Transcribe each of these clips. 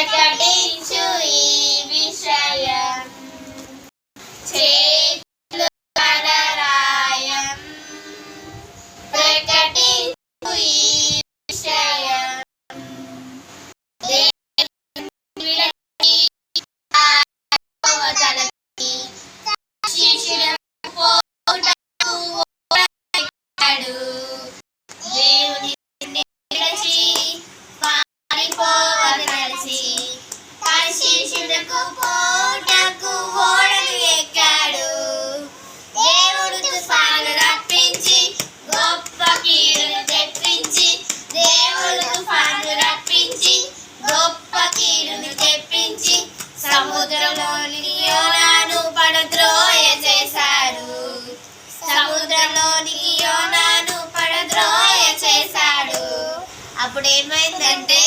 ప్రకటించు ఈ పోటకు ఓడలు ఎక్కాడు. దేవుడు తుఫాను రప్పించి గొప్ప కీడును తెప్పించి దేవుడు తుఫాను రప్పించి గొప్ప కీడును తెప్పించి సముద్రంలోని యోనాను పడద్రోయ చేశాడు. సముద్రంలోని యోనాను పడద్రోయ చేశాడు. అప్పుడు ఏమైందంటే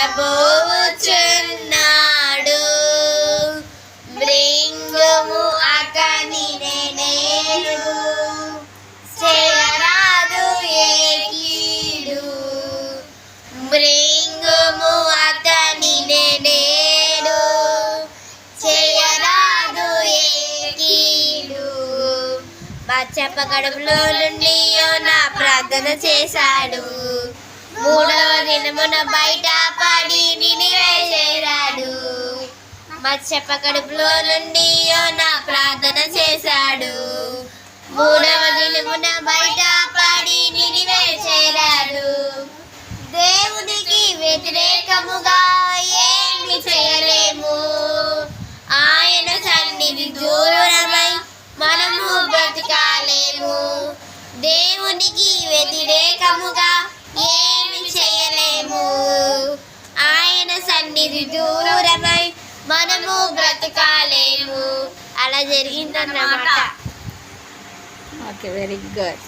పడబోచున్నాడు మృంగము అతని నేను చేరాదు ఏ కీడు. మృంగము అతని నేను చేయరాదు ఏ కీడు. బచ్చప్ప కడుపులో నుండి నా ప్రార్థన చేశాడు. మూడవ దినమున బయట మత్స్యప్ప కడుపులో నుండి నా ప్రార్థన చేశాడు. మూడవ దినమున బయట పడి నిలివే చేరాడు. దేవునికి వ్యతిరేకముగా ఏమి చేయలేము. ఆయన సన్నిధి దూరమై మనము బ్రతకాలేము. దేవునికి వ్యతిరేకముగా ఏమి చేయలేము. ఆయన సన్నిధి దూరం మనము బ్రతకాలేము. అలా జరిగిందన్నమాట. Okay very good